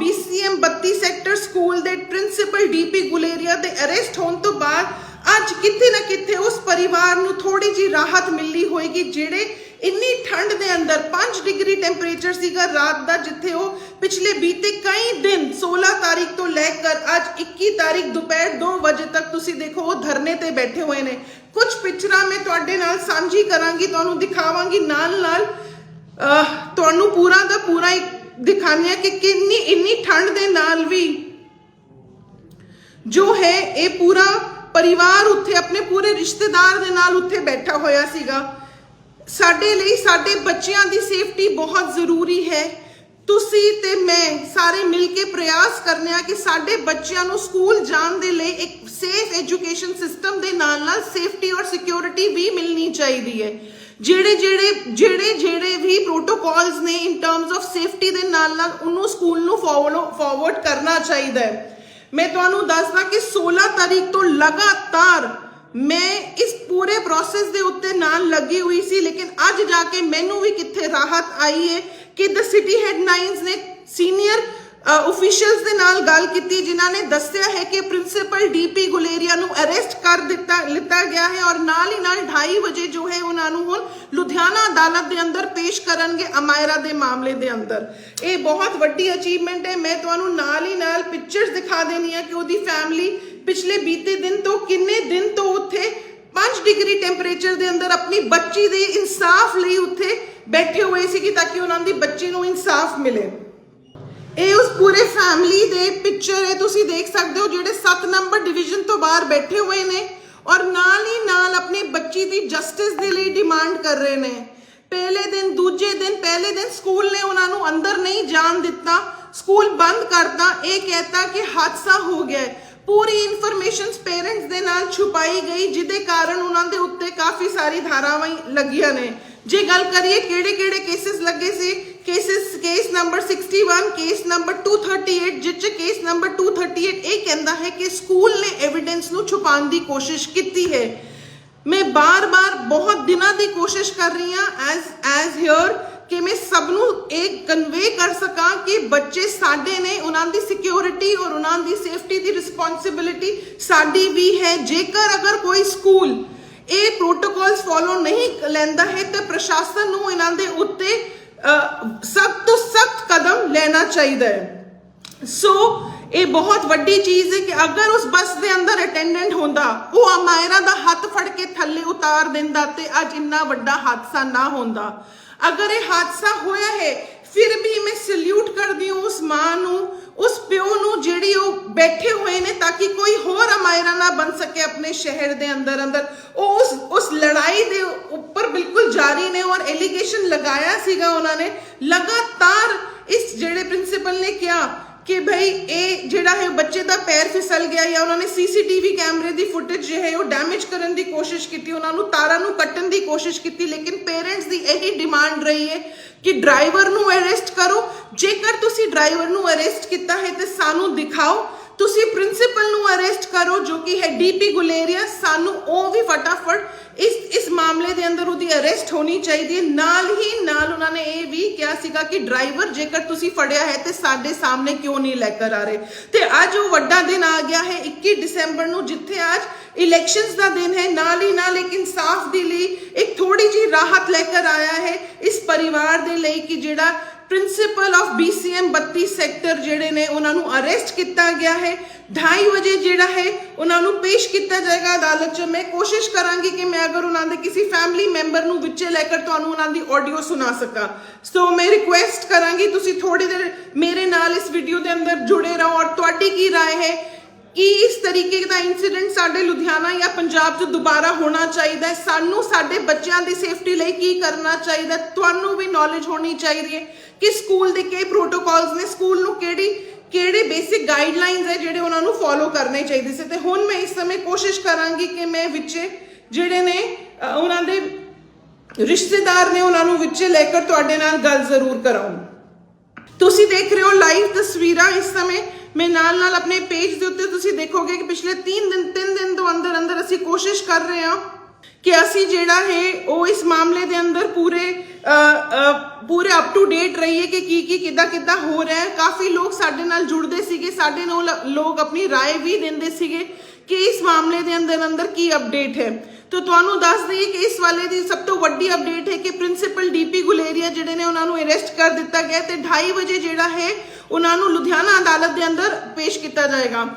BCM 32 sector school ਦੇ principal DP Guleria ਦੇ arrest ਹੋਣ ਤੋਂ ਬਾਅਦ ਅੱਜ ਕਿਤੇ ਨਾ ਕਿਤੇ ਉਸ ਪਰਿਵਾਰ ਨੂੰ ਥੋੜੀ ਜੀ ਰਾਹਤ ਮਿਲੀ ਹੋਏਗੀ, ਜਿਹੜੇ ਇੰਨੀ ਠੰਡ ਦੇ ਅੰਦਰ 5 ਡਿਗਰੀ ਟੈਂਪਰੇਚਰ ਸੀਗਾ ਰਾਤ ਦਾ, ਜਿੱਥੇ ਉਹ ਪਿਛਲੇ ਬੀਤੇ ਕਈ ਦਿਨ 16 ਤਾਰੀਖ ਤੋਂ ਲੈ ਕੇ ਅੱਜ 21 ਤਾਰੀਖ ਦੁਪਹਿਰ 2 ਵਜੇ ਤੱਕ ਤੁਸੀਂ ਦੇਖੋ ਉਹ ਧਰਨੇ ਤੇ ਬੈਠੇ ਹੋਏ ਨੇ। ਕੁਝ ਪਿਕਚਰਾਂ ਮੈਂ ਤੁਹਾਡੇ ਨਾਲ ਸਾਂਝੀ ਕਰਾਂਗੀ, ਤੁਹਾਨੂੰ ਦਿਖਾਵਾਂਗੀ ਨਾਲ ਨਾਲ ਤੁਹਾਨੂੰ ਪੂਰਾ ਦਾ ਪੂਰਾ ਇੱਕ ਦਿਖਾਉਂਦੇ ਹਾਂ ਕਿ ਕਿੰਨੀ, ਇੰਨੀ ਠੰਡ ਦੇ ਨਾਲ ਵੀ ਜੋ ਹੈ, ਇਹ ਪੂਰਾ ਪਰਿਵਾਰ ਉੱਥੇ, ਆਪਣੇ ਪੂਰੇ ਰਿਸ਼ਤੇਦਾਰ ਦੇ ਨਾਲ ਉੱਥੇ ਬੈਠਾ ਹੋਇਆ ਸੀਗਾ। ਸਾਡੇ ਲਈ, ਸਾਡੇ ਬੱਚਿਆਂ ਦੀ ਸੇਫਟੀ ਬਹੁਤ ਜ਼ਰੂਰੀ ਹੈ। ਤੁਸੀਂ ਤੇ ਮੈਂ ਸਾਰੇ ਮਿਲ ਕੇ ਪ੍ਰਯਾਸ ਕਰਨੇ ਆ ਕਿ ਸਾਡੇ ਬੱਚਿਆਂ ਨੂੰ ਸਕੂਲ ਜਾਣ ਦੇ ਲਈ ਇੱਕ ਸੇਫ ਐਜੂਕੇਸ਼ਨ ਸਿਸਟਮ ਦੇ ਨਾਲ ਨਾਲ ਸੇਫਟੀ ਔਰ ਸਿਕਿਉਰਿਟੀ ਵੀ ਮਿਲਣੀ ਚਾਹੀਦੀ ਹੈ। ਜਿਹੜੇ ਜਿਹੜੇ ਜਿਹੜੇ ਜਿਹੜੇ ਵੀ ਪ੍ਰੋਟੋਕਾਲਸ ਨੇ ਇਨ ਟਰਮਸ ਆਫ ਸੇਫਟੀ ਦੇ ਨਾਲ ਨਾਲ ਉਹਨੂੰ ਸਕੂਲ ਨੂੰ ਫਾਰਵਰਡ ਕਰਨਾ ਚਾਹੀਦਾ ਹੈ। ਮੈਂ ਤੁਹਾਨੂੰ ਦੱਸਦਾ ਕਿ 16 ਤਾਰੀਖ ਤੋਂ ਲਗਾਤਾਰ ਮੈਂ ਇਸ ਪੂਰੇ ਪ੍ਰੋਸੈਸ ਦੇ ਉੱਤੇ ਨਾਲ ਲੱਗੀ ਹੋਈ ਸੀ, ਲੇਕਿਨ ਅੱਜ ਜਾ ਕੇ ਮੈਨੂੰ ਵੀ ਕਿੱਥੇ ਰਾਹਤ ਆਈ ਹੈ ਕਿ ਦ ਸਿਟੀ ਹੈਡਲਾਈਨਸ ਨੇ ਸੀਨੀਅਰ ਅਫੀਸ਼ੀਅਲਸ ਦੇ ਨਾਲ ਗੱਲ ਕੀਤੀ, ਜਿਨ੍ਹਾਂ ਨੇ ਦੱਸਿਆ ਹੈ ਕਿ ਪ੍ਰਿੰਸੀਪਲ ਡੀਪੀ ਗੁਲੇਰੀਆ ਨੂੰ ਅਰੈਸਟ ਦਿੱਤਾ ਗਿਆ ਹੈ ਔਰ ਨਾਲ ਹੀ ਨਾਲ 2:30 ਵਜੇ ਜੋ ਹੈ ਉਹਨਾਂ ਨੂੰ ਹੁਣ ਲੁਧਿਆਣਾ ਅਦਾਲਤ ਦੇ ਅੰਦਰ ਪੇਸ਼ ਕਰਨਗੇ ਅਮਾਇਰਾ ਦੇ ਮਾਮਲੇ ਦੇ ਅੰਦਰ। ਇਹ ਬਹੁਤ ਵੱਡੀ ਅਚੀਵਮੈਂਟ ਹੈ। ਮੈਂ ਤੁਹਾਨੂੰ ਨਾਲ ਹੀ ਨਾਲ ਪਿਕਚਰਸ ਦਿਖਾ ਦੇਣੀ ਆ ਕਿ ਉਹਦੀ ਫੈਮਿਲੀ ਪਿਛਲੇ ਬੀਤੇ ਦਿਨ ਤੋਂ ਕਿੰਨੇ ਦਿਨ ਤੋਂ ਉੱਥੇ 5 ਡਿਗਰੀ ਟੈਂਪਰੇਚਰ ਦੇ ਅੰਦਰ ਆਪਣੀ ਬੱਚੀ ਦੇ ਇਨਸਾਫ ਲਈ ਉੱਥੇ ਬੈਠੇ ਹੋਏ ਸੀ ਕਿ ਤਾਂ ਕਿ ਉਹਨਾਂ ਦੀ ਬੱਚੀ ਨੂੰ ਇਨਸਾਫ ਮਿਲੇ। ਇਹ ਉਸ ਪੂਰੇ ਫੈਮਿਲੀ ਦੇ ਪਿਕਚਰ ਹੈ। ਤੁਸੀਂ ਦੇਖ ਸਕਦੇ ਹੋ ਜਿਹੜੇ 7 ਨੰਬਰ ਡਿਵੀਜ਼ਨ ਤੋਂ ਬਾਹਰ ਬੈਠੇ ਹੋਏ ਨੇ। ਔਰ ਨਾਲ ਹੀ ਨਾਲ ਆਪਣੀ ਬੱਚੀ ਦੀ ਜਸਟਿਸ ਦੇ ਲਈ ਡਿਮਾਂਡ ਕਰ ਰਹੇ ਨੇ। ਪਹਿਲੇ ਦਿਨ, ਦੂਜੇ ਦਿਨ, ਪਹਿਲੇ ਦਿਨ ਸਕੂਲ ਨੇ ਉਹਨਾਂ ਨੂੰ ਅੰਦਰ ਨਹੀਂ ਜਾਣ ਦਿੱਤਾ। ਸਕੂਲ ਬੰਦ ਕਰਤਾ। ਇਹ ਕਹਿਤਾ ਕਿ ਹਾਦਸਾ ਹੋ ਗਿਆ ਪੂਰੀ ਇਨਫੋਰਮੇਸ਼ਨ ਪੇਰੈਂਟਸ ਦੇ ਨਾਲ ਛੁਪਾਈ ਗਈ, ਜਿਹਦੇ ਕਾਰਨ ਉਹਨਾਂ ਦੇ ਉੱਤੇ ਕਾਫੀ ਸਾਰੀ ਧਾਰਾਵਾਂ ਲੱਗੀਆਂ ਨੇ। ਜੇ ਗੱਲ ਕਰੀਏ ਕਿਹੜੇ ਕਿਹੜੇ ਕੇਸਿਸ ਲੱਗੇ ਸੀ cases case number 61 case number 238 ਜਿੱਚ ਕੇਸ ਨੰਬਰ 238 ਇਹ ਕਹਿੰਦਾ ਹੈ ਕਿ ਸਕੂਲ ਨੇ ਐਵੀਡੈਂਸ ਨੂੰ ਛੁਪਾਉਣ ਦੀ ਕੋਸ਼ਿਸ਼ ਕੀਤੀ ਹੈ। ਮੈਂ ਬਾਰ-ਬਾਰ ਬਹੁਤ ਦਿਨਾਂ ਦੀ ਕੋਸ਼ਿਸ਼ ਕਰ ਰਹੀ ਹਾਂ ਐਜ਼ ਐਜ਼ ਹੀਅਰ ਕਿ ਮੈਂ ਸਭ ਨੂੰ ਇਹ ਕਨਵੇ ਕਰ ਸਕਾਂ ਕਿ ਬੱਚੇ ਸਾਡੇ ਨੇ ਉਹਨਾਂ ਦੀ ਸਿਕਿਉਰਿਟੀ ਔਰ ਉਹਨਾਂ ਦੀ ਸੇਫਟੀ ਦੀ ਰਿਸਪੌਂਸਿਬਿਲਿਟੀ ਸਾਡੀ ਵੀ ਹੈ। ਜੇਕਰ ਅਗਰ ਕੋਈ ਸਕੂਲ ਇਹ ਪ੍ਰੋਟੋਕਾਲਸ ਫੋਲੋ ਨਹੀਂ ਲੈਂਦਾ ਹੈ, ਤਾਂ ਪ੍ਰਸ਼ਾਸਨ ਨੂੰ ਇਹਨਾਂ ਦੇ ਉੱਤੇ ਸਖਤ ਤੋਂ ਸਖਤ ਕਦਮ ਲੈਣਾ ਚਾਹੀਦਾ ਹੈ। ਸੋ ਇਹ ਬਹੁਤ ਵੱਡੀ ਚੀਜ਼ ਹੈ ਕਿ ਅਗਰ ਉਸ ਬੱਸ ਦੇ ਅੰਦਰ ਅਟੈਂਡੈਂਟ ਹੁੰਦਾ, ਉਹ ਅਮਾਇਰਾ ਦਾ ਹੱਥ ਫੜ ਕੇ ਥੱਲੇ ਉਤਾਰ ਦਿੰਦਾ ਤੇ ਅੱਜ ਇੰਨਾ ਵੱਡਾ ਹਾਦਸਾ ਨਾ ਹੁੰਦਾ। ਅਗਰ ਇਹ ਹਾਦਸਾ ਹੋਇਆ ਹੈ, ਫਿਰ ਵੀ ਮੈਂ ਸਲੂਟ ਕਰਦੀ ਹਾਂ ਉਸ ਮਾਂ ਨੂੰ, ਉਸ ਪਿਓ ਨੂੰ ਜਿਹੜੀ ਉਹ ਬੈਠੇ ਹੋਏ ਨੇ ਤਾਂ ਕਿ ਕੋਈ ਹੋਰ ਅਮਾਇਰਾ ਨਾ ਬਣ ਸਕੇ ਆਪਣੇ ਸ਼ਹਿਰ ਦੇ ਅੰਦਰ ਅੰਦਰ। ਉਹ ਉਸ ਉਸ ਲੜਾਈ ਦੇ ਉੱਪਰ ਬਿਲਕੁਲ ਜਾਰੀ ਨੇ ਔਰ ਐਲੀਗੇਸ਼ਨ ਲਗਾਇਆ ਸੀਗਾ ਉਹਨਾਂ ਨੇ। ਲਗਾਤਾਰ ਇਸ ਜਿਹੜੇ ਪ੍ਰਿੰਸੀਪਲ ਨੇ ਕਿਹਾ ਕਿ ਭਈ ਇਹ ਜਿਹੜਾ ਹੈ, ਬੱਚੇ ਦਾ ਪੈਰ ਫਿਸਲ ਗਿਆ ਜਾਂ ਉਹਨਾਂ ਨੇ ਸੀਸੀਟੀਵੀ ਕੈਮਰੇ ਦੀ ਫੁਟੇਜ ਜੋ ਹੈ, ਉਹ ਡੈਮੇਜ ਕਰਨ ਦੀ ਕੋਸ਼ਿਸ਼ ਕੀਤੀ, ਉਹਨਾਂ ਨੂੰ ਤਾਰਾਂ ਨੂੰ ਕੱਟਣ ਦੀ ਕੋਸ਼ਿਸ਼ ਕੀਤੀ, ਲੇਕਿਨ ਪੇਰੈਂਟਸ ਦੀ ਇਹੀ ਡਿਮਾਂਡ ਰਹੀ ਹੈ ਕਿ ਡਰਾਈਵਰ ਨੂੰ ਅਰੈਸਟ ਕਰੋ। ਜੇਕਰ ਤੁਸੀਂ ਡਰਾਈਵਰ ਨੂੰ ਅਰੈਸਟ ਕੀਤਾ ਹੈ, ਤੇ ਸਾਨੂੰ ਦਿਖਾਓ ਤੁਸੀਂ ਪ੍ਰਿੰਸੀਪਲ ਨੂੰ ਅਰੈਸਟ ਕਰੋ, ਜੋ ਕਿ ਹੈ ਡੀਪੀ ਗੁਲੇਰੀਆ, ਸਾਨੂੰ ਉਹ ਵੀ ਫਟਾਫਟ ਇਸ ਇਸ ਮਾਮਲੇ ਦੇ ਅੰਦਰ ਉਹਦੀ ਅਰੈਸਟ ਹੋਣੀ ਚਾਹੀਦੀ ਹੈ। ਨਾਲ ਹੀ, ਨਾਲ ਉਹਨਾਂ ਨੇ ਇਹ ਵੀ ਕਿਹਾ ਸੀਗਾ ਕਿ ਡਰਾਈਵਰ ਜੇਕਰ ਤੁਸੀਂ ਫੜਿਆ ਹੈ ਤੇ ਸਾਡੇ ਸਾਹਮਣੇ ਕਿਉਂ ਨਹੀਂ ਲੈ ਕਰ ਆ ਰਹੇ? ਤੇ ਅੱਜ ਉਹ ਵੱਡਾ ਦਿਨ ਆ ਗਿਆ ਹੈ 21 ਦਸੰਬਰ ਨੂੰ, ਜਿੱਥੇ ਅੱਜ ਇਲੈਕਸ਼ਨਸ ਦਾ ਦਿਨ ਹੈ। ਨਾਲ ਹੀ, ਨਾਲ ਇੱਕ ਇਨਸਾਫ ਦੇ ਲਈ ਇੱਕ ਥੋੜੀ ਜੀ ਰਾਹਤ ਲੈ ਕਰ ਆਇਆ ਹੈ ਇਸ ਪਰਿਵਾਰ ਦੇ ਲਈ ਕਿ ਜਿਹੜਾ ਪ੍ਰਿੰਸੀਪਲ ਆਫ BCM 32 ਸੈਕਟਰ ਜਿਹੜੇ ਨੇ ਉਹਨਾਂ ਨੂੰ ਅਰੈਸਟ ਕੀਤਾ ਗਿਆ ਹੈ 2:30 ਵਜੇ ਜਿਹੜਾ ਹੈ ਉਹਨਾਂ ਨੂੰ ਪੇਸ਼ ਕੀਤਾ ਜਾਏਗਾ ਅਦਾਲਤ 'ਚ ਮੈਂ ਕੋਸ਼ਿਸ਼ ਕਰਾਂਗੀ ਕਿ ਮੈਂ ਅਗਰ ਉਹਨਾਂ ਦੇ ਕਿਸੇ ਫੈਮਿਲੀ ਮੈਂਬਰ ਨੂੰ ਵਿੱਚੇ ਲੈ ਕੇ ਤੁਹਾਨੂੰ ਉਹਨਾਂ ਦੀ ਆਡੀਓ ਸੁਣਾ ਸਕਾਂ ਸੋ ਮੈਂ ਰਿਕੁਐਸਟ ਕਰਾਂਗੀ ਤੁਸੀਂ ਥੋੜੀ ਦੇਰ ਮੇਰੇ ਨਾਲ ਇਸ ਵੀਡੀਓ ਦੇ ਅੰਦਰ ਜੁੜੇ ਰਹੋ ਔਰ ਤੁਹਾਡੀ ਕੀ رائے ਹੈ ਕਿ ਇਸ ਤਰੀਕੇ ਦਾ ਇਨਸੀਡੈਂਟ ਸਾਡੇ ਲੁਧਿਆਣਾ ਜਾਂ ਪੰਜਾਬ 'ਚ ਦੁਬਾਰਾ ਹੋਣਾ ਚਾਹੀਦਾ ਹੈ? ਸਾਨੂੰ ਸਾਡੇ ਬੱਚਿਆਂ ਦੀ ਸੇਫਟੀ ਲਈ ਕੀ ਕਰਨਾ ਚਾਹੀਦਾ ਤੁਹਾਨੂੰ ਵੀ ਨੌਲੇਜ ਹੋਣੀ ਚਾਹੀਦੀ ਹੈ ਕਿ ਸਕੂਲ ਦੇ ਕੀ ਪ੍ਰੋਟੋਕਾਲਸ ਨੇ ਸਕੂਲ ਨੂੰ ਕਿਹੜੀ, ਕਿਹੜੇ ਬੇਸਿਕ ਗਾਈਡਲਾਈਨਸ ਹੈ ਜਿਹੜੇ ਉਹਨਾਂ ਨੂੰ ਫੋਲੋ ਕਰਨੇ ਚਾਹੀਦੇ ਸੀ? ਤੇ ਹੁਣ ਮੈਂ ਇਸ ਸਮੇਂ ਕੋਸ਼ਿਸ਼ ਕਰਾਂਗੀ ਕਿ ਮੈਂ ਵਿੱਚ ਜਿਹੜੇ ਨੇ ਉਹਨਾਂ ਦੇ ਰਿਸ਼ਤੇਦਾਰ ਨੇ ਉਹਨਾਂ ਨੂੰ ਵਿੱਚ ਲੈ ਕੇ ਤੁਹਾਡੇ ਨਾਲ ਗੱਲ ਜ਼ਰੂਰ ਕਰਾਉਂ ਤੁਸੀਂ ਦੇਖ ਰਹੇ ਹੋ ਲਾਈਵ ਤਸਵੀਰਾਂ ਇਸ ਸਮੇਂ ਮੈਂ ਨਾਲ ਨਾਲ ਆਪਣੇ ਪੇਜ ਦੇ ਉੱਤੇ ਤੁਸੀਂ ਦੇਖੋਗੇ ਕਿ ਪਿਛਲੇ 3 ਦਿਨ 3 ਦਿਨ ਤੋਂ ਅੰਦਰ ਅੰਦਰ ਅਸੀਂ ਕੋਸ਼ਿਸ਼ ਕਰ ਰਹੇ ਹਾਂ ਕਿ ਅਸੀਂ ਜਿਹੜਾ ਹੈ ਉਹ ਇਸ ਮਾਮਲੇ ਦੇ ਅੰਦਰ ਪੂਰੇ ਅ, ਅ, ਪੂਰੇ ਅਪ ਟੂ ਡੇਟ ਰਹੀਏ ਕਿ ਕੀ ਕੀ ਕਿੱਦਾਂ ਕਿੱਦਾਂ ਹੋ ਰਿਹਾ ਹੈ ਕਾਫੀ ਲੋਕ ਸਾਡੇ ਨਾਲ ਜੁੜਦੇ ਸੀਗੇ ਸਾਡੇ ਨਾਲ ਲੋਕ ਆਪਣੀ رائے ਵੀ ਦਿੰਦੇ ਸੀਗੇ ਕਿ ਇਸ ਮਾਮਲੇ ਦੇ ਅੰਦਰ ਅੰਦਰ ਕੀ ਅਪਡੇਟ ਹੈ ਤੋ ਤੁਹਾਨੂੰ ਦੱਸ ਦਈਏ ਕਿ ਇਸ ਵਾਲੇ ਦੀ ਸਭ ਤੋਂ ਵੱਡੀ ਅਪਡੇਟ ਹੈ ਕਿ ਪ੍ਰਿੰਸੀਪਲ ਡੀਪੀ ਗੁਲੇਰੀਆ ਜਿਹੜੇ ਨੇ ਉਹਨਾਂ ਨੂੰ ਅਰੈਸਟ ਕਰ ਦਿੱਤਾ ਗਿਆ ਤੇ 2:30 ਵਜੇ ਜਿਹੜਾ ਹੈ ਉਹਨਾਂ ਨੂੰ ਲੁਧਿਆਣਾ ਅਦਾਲਤ ਦੇ ਅੰਦਰ ਪੇਸ਼ ਕੀਤਾ ਜਾਏਗਾ।